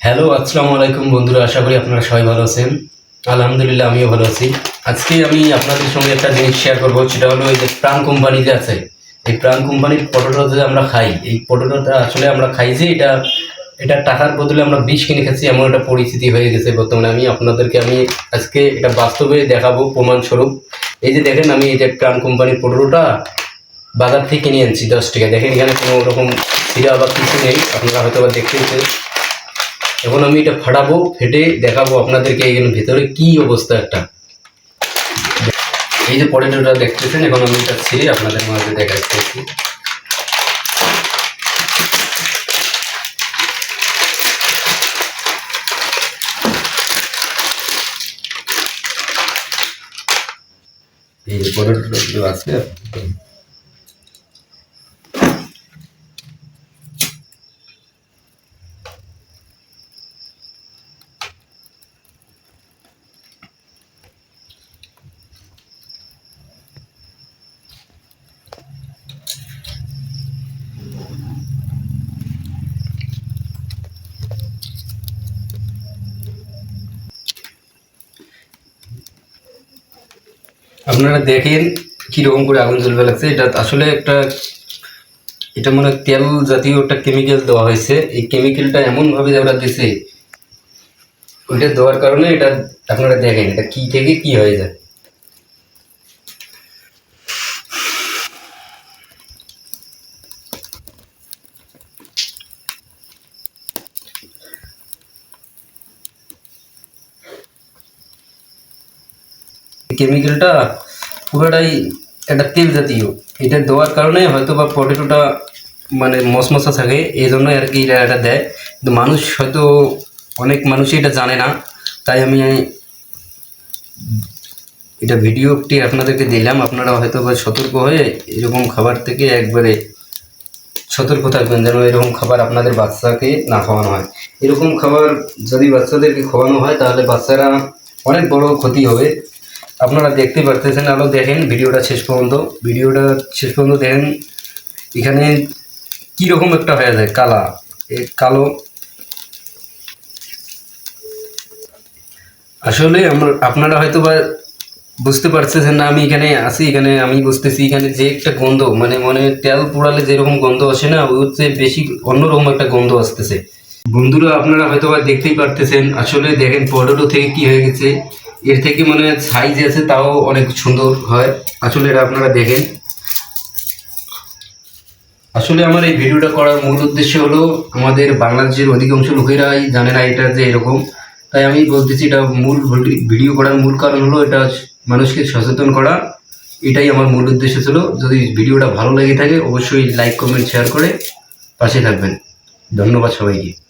Hello আসসালামু আলাইকুম বন্ধুরা, আশা করি আপনারা সবাই ভালো আছেন। আলহামদুলিল্লাহ, আমিও ভালো আছি। আজকে আমি আপনাদের সঙ্গে একটা জিনিস শেয়ার করব, সেটা হলো এই যে প্রাণ কোম্পানি যে আছে, এই প্রাণ কোম্পানির পটোটা যে আমরা খাই, এই পটোটা আসলে আমরা খাই যে এটা এটা টাকার বদলে আমরা বিষ কিনে খাচ্ছি এমন একটা পরিস্থিতি হয়ে গেছে বর্তমানে। আমি আপনাদেরকে, আমি আজকে এটা বাস্তবে দেখাবো প্রমাণস্বরূপ। এই যে দেখেন, আমি এই যে প্রাণ কোম্পানির পটোটা বাজার থেকে কিনে আনছি দশ টাকা দেখেন, এখানে কোনো রকম সিরা বা কিছু নেই, আপনারা হয়তো দেখতে। এখন আমি এটা ফাটাবো, ফেটে দেখাবো আপনাদেরকে এখানে ভেতরে কি অবস্থা একটা। এই যে পটেটোটা দেখতেছেন, এখন আমি এটা ছিঁড়ে আপনাদের মাঝে দেখাচ্ছি। এই যে পটেটোটা আছে। আপনারা দেখেন কীরকম করে আগুন জ্বলবে লাগছে। এটা আসলে একটা, এটা মনে তেল জাতীয় একটা কেমিক্যাল দেওয়া হয়েছে। এই কেমিক্যালটা এমনভাবে ওরা দিছে, ওইটা দেওয়ার কারণে এটা আপনারা দেখেন, এটা কি থেকে কি হয়ে যায়। কেমিক্যালটা পুরোটাই একটা তেল জাতীয়। এটা দেওয়ার কারণে হয়তো বা পটেটোটা মানে মশমশা থাকে এই জন্য আর কি এটা এটা দেয়। কিন্তু মানুষ হয়তো অনেক মানুষই এটা জানে না। তাই আমি এটা ভিডিওটি আপনাদেরকে দিলাম। আপনারা হয়তো বা সতর্ক হয়ে এরকম খাবার থেকে একবারে সতর্ক থাকবেন, যেন এরকম খাবার আপনাদের বাচ্চাকে না খাওয়ানো হয়। এরকম খাবার যদি বাচ্চাদেরকে খাওয়ানো হয়, তাহলে বাচ্চারা অনেক বড় ক্ষতি হবে। আপনারা দেখতে পারতেছেন আরও দেখেন, ভিডিওটা শেষ পর্যন্ত। ভিডিওটা শেষ পর্যন্ত দেখেন, এখানে কীরকম একটা হয়ে যায়, কালা। কালো। আসলে আমরা, আপনারা হয়তো বা বুঝতে পারতেছেন না, আমি এখানে আছি, এখানে আমি বুঝতেছি, এখানে যে একটা গন্ধ মানে মনে তেল পোড়ালে যেরকম গন্ধ আসে না ওর চেয়ে বেশি অন্যরকম একটা গন্ধ আসতেছে। বন্ধুরা, আপনারা হয়তো বা দেখতেই পারতেছেন, আসলে দেখেন পটেটো থেকে কি হয়ে গেছে। এর থেকে মনে সাইজ আছে, তাও অনেক সুন্দর হয়। আসলে এটা আপনারা দেখেন। আসলে আমার এই ভিডিওটা করার মূল উদ্দেশ্য হলো, আমাদের বাংলাদেশের অধিকাংশ লোকেরাই জানে না এটা যে এরকম। তাই আমি বলতেছি, এটা মূল ভিডিও করার মূল কারণ হলো, এটা মানুষকে সচেতন করা। এটাই আমার মূল উদ্দেশ্য ছিল। যদি ভিডিওটা ভালো লেগে থাকে, অবশ্যই লাইক কমেন্ট শেয়ার করে পাশে থাকবেন। ধন্যবাদ সবাইকে।